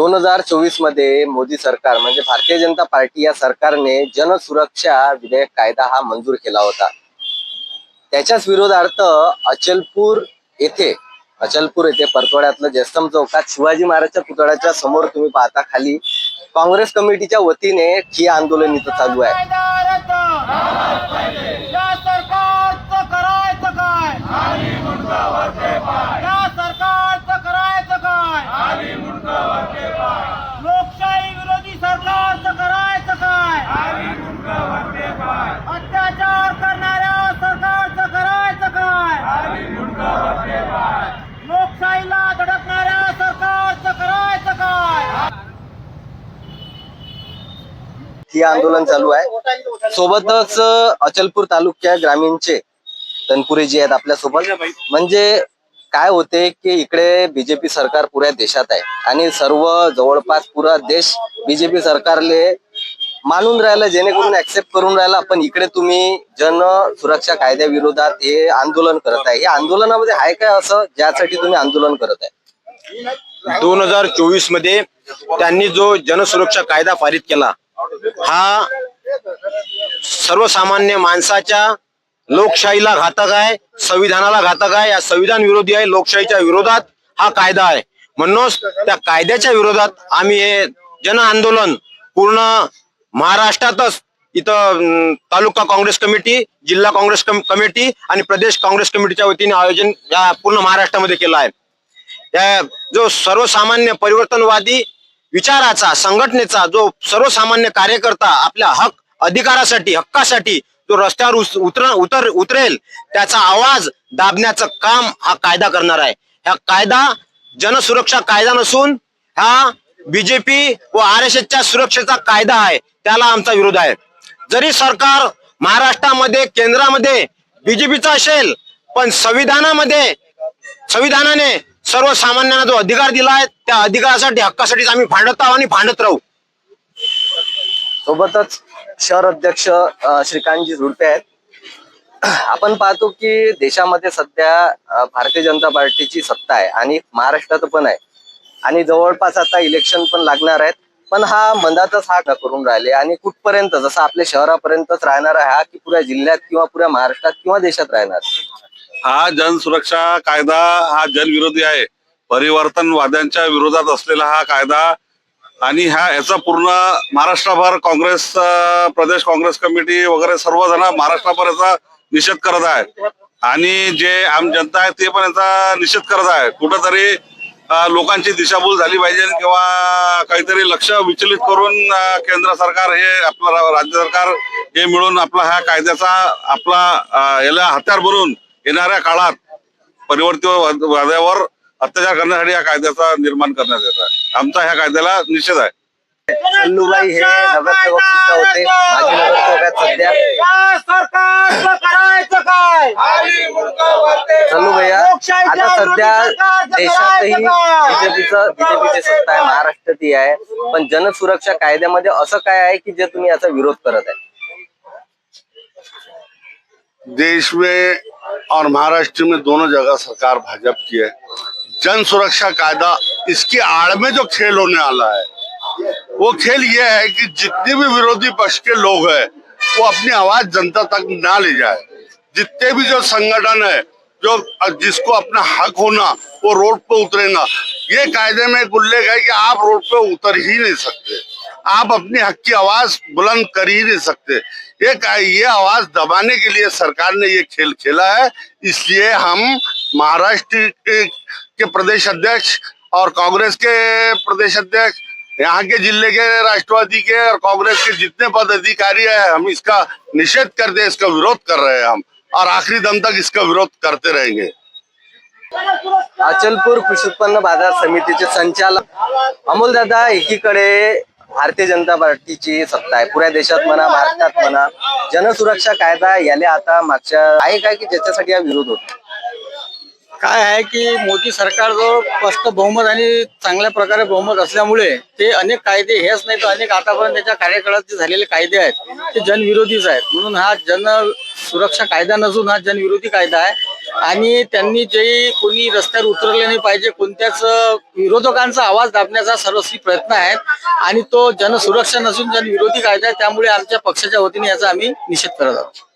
दोन हजार चोवीसमध्ये मोदी सरकार म्हणजे भारतीय जनता पार्टी या सरकारने जनसुरक्षा विधेयक कायदा हा मंजूर केला होता. त्याच्याच विरोधार्थ अचलपूर येथे अचलपूर येथे परतवाड्यातलं जयस्तम चौकात शिवाजी महाराजच्या पुतळ्याच्या समोर तुम्ही पाहता खाली काँग्रेस कमिटीच्या वतीने ठिया आंदोलन इथं चालू आहे या सरकारचं करायचं काय या सरकारचं करायचं काय लोकशाही विरोधी सरकारचं करायचं काय अत्याचार करणाऱ्या सरकारचं करायचं काय लोकशाहीला धडकणाऱ्या सरकारचं करायचं काय हे आंदोलन चालू आहे. सोबतच अचलपूर तालुक्या ग्रामीणचे तनपुरे जे आहेत आपल्यासोबत म्हणजे काय होते की इकडे बीजेपी सरकार पुऱ्या देशात आहे आणि सर्व जवळपास पुरा देश बीजेपी सरकारले मानून राहिलं जेणेकरून ऍक्सेप्ट करून राहिला. पण इकडे तुम्ही जन सुरक्षा कायद्याविरोधात हे आंदोलन करत आहे. हे आंदोलनामध्ये आहे काय असं ज्यासाठी तुम्ही आंदोलन करत आहे? दोन हजार चोवीसमध्ये त्यांनी जो जनसुरक्षा कायदा पारित केला हा सर्वसामान्य माणसाच्या लोकशाहीला घातक आहे संविधानाला घातक आहे या संविधान विरोधी आहे लोकशाहीच्या विरोधात हा कायदा आहे. म्हणूनच त्या कायद्याच्या विरोधात आम्ही हे जन आंदोलन पूर्ण महाराष्ट्रातच इथं तालुका काँग्रेस कमिटी जिल्हा काँग्रेस कमिटी आणि प्रदेश काँग्रेस कमिटीच्या वतीने आयोजन या पूर्ण महाराष्ट्रामध्ये केलं आहे. जो सर्वसामान्य परिवर्तनवादी विचाराचा संघटनेचा जो सर्वसामान्य कार्यकर्ता आपल्या हक अधिकारासाठी हक्कासाठी जो रस्त्यावर उतर उतर उतरेल त्याचा आवाज दाबण्याचं काम हा कायदा करणार आहे. हा कायदा जनसुरक्षा कायदा नसून हा बीजेपी व आर एस एसच्या सुरक्षेचा कायदा आहे त्याला आमचा विरोध आहे. जरी सरकार महाराष्ट्रामध्ये केंद्रामध्ये बीजेपीचं असेल पण संविधानामध्ये संविधानाने सर्वसामान्यांना जो अधिकार दिला आहे त्या अधिकारासाठी हक्कासाठी आम्ही भांडत आहोत आणि भांडत राहू. सोबतच शहर अध्यक्ष श्रीकांतजी झुडपे आहेत. आपण पाहतो की देशामध्ये सध्या भारतीय जनता पार्टीची सत्ता आहे आणि महाराष्ट्रात पण आहे. आणि जवळपास आता इलेक्शन पण लागणार आहेत. पण हा मंदातच हा करून राहिले आणि कुठपर्यंत जसं आपल्या शहरापर्यंतच राहणार आहे हा की पुऱ्या जिल्ह्यात किंवा पुऱ्या महाराष्ट्रात किंवा देशात राहणार. हा जनसुरक्षा कायदा हा जनविरोधी आहे. परिवर्तनवाद्यांच्या विरोधात असलेला हा कायदा आणि ह्या याचा पूर्ण महाराष्ट्रभर काँग्रेस प्रदेश काँग्रेस कमिटी वगैरे सर्वजण महाराष्ट्रभर याचा निषेध करत आहे. आणि जे आम जनता आहे ते पण याचा निषेध करत आहे. कुठंतरी लोकांची दिशाभूल झाली पाहिजे किंवा काहीतरी लक्ष विचलित करून केंद्र सरकार हे आपलं राज्य सरकार हे मिळून आपला ह्या कायद्याचा आपला याला हत्यार भरून येणाऱ्या काळात परिवर्तित वाद्यावर अत्याचार करण्यासाठी या कायद्याचा निर्माण करण्यात येत आहे. आमचा ह्या कायद्याला निषेध आहे. सल्लूबाई हे नगरसेवक सुद्धा होते. माजी नगरसेवक आहेत सध्या या भैया आता सध्या देशातही बीजेपीचं बीजेपीची सत्ता आहे महाराष्ट्रातही आहे. पण जनसुरक्षा कायद्यामध्ये असं काय आहे की जे तुम्ही याचा विरोध करत आहे? देश में और महाराष्ट्र में दोनों जगह सरकार भाजपा की है। जन सुरक्षा कायदा, इसकी आड़ में जो खेल होने वाला है, वो खेल ये है कि जितने भी विरोधी पक्ष के लोग हैं, वो अपनी आवाज़ जनता तक ना ले जाए। जितने भी जो संगठन है, जो जिसको अपना हक होना, वो रोड पे उतरेगा ये कायदे में एक उल्लेख है कि आप रोड पे उतर ही नहीं सकते। आप अपनी हक की आवाज़ बुलंद कर ही नहीं सकते। ये ये आवाज़ दबाने के लिए सरकार ने ये खेल खेला है इसलिए हम महाराष्ट्र के, प्रदेश अध्यक्ष और कांग्रेस के प्रदेश अध्यक्ष यहाँ के ज़िले के राष्ट्रवादी के और कांग्रेस के जितने पदाधिकारी है हम इसका निषेध करते हैं इसका विरोध कर रहे हैं हम और आखिरी दम तक इसका विरोध करते रहेंगे। अचलपूर कृषी उत्पन्न बाज़ार समितीचे संचालक अमोल दादा एकीकडे भारतीय जनता पार्टीची सत्ता आहे. पुऱ्या देशात म्हणा भारतात म्हणा जनसुरक्षा कायदा याला आता मागच्या आहे काय की ज्याच्यासाठी हा विरोध होतो? काय आहे की मोदी सरकार जो स्पष्ट बहुमत आणि चांगल्या प्रकारे बहुमत असल्यामुळे ते अनेक कायदे हेच नाही तर अनेक आतापर्यंत त्याच्या कार्यकाळात जे झालेले कायदे आहेत ते जनविरोधीच आहेत. म्हणून हा जन सुरक्षा कायदा नसून हा जनविरोधी कायदा आहे. आणि त्यांनी जे कोणी रस्त्यावर उतरले नाही पाहिजे कोणत्याच विरोधकांचा आवाज दाबण्याचा सर्वस्वी प्रयत्न आहे आणि तो जनसुरक्षा नसून जनविरोधी कायदा आहे त्यामुळे आमच्या पक्षाच्या वतीने याचा आम्ही निषेध करत आहोत.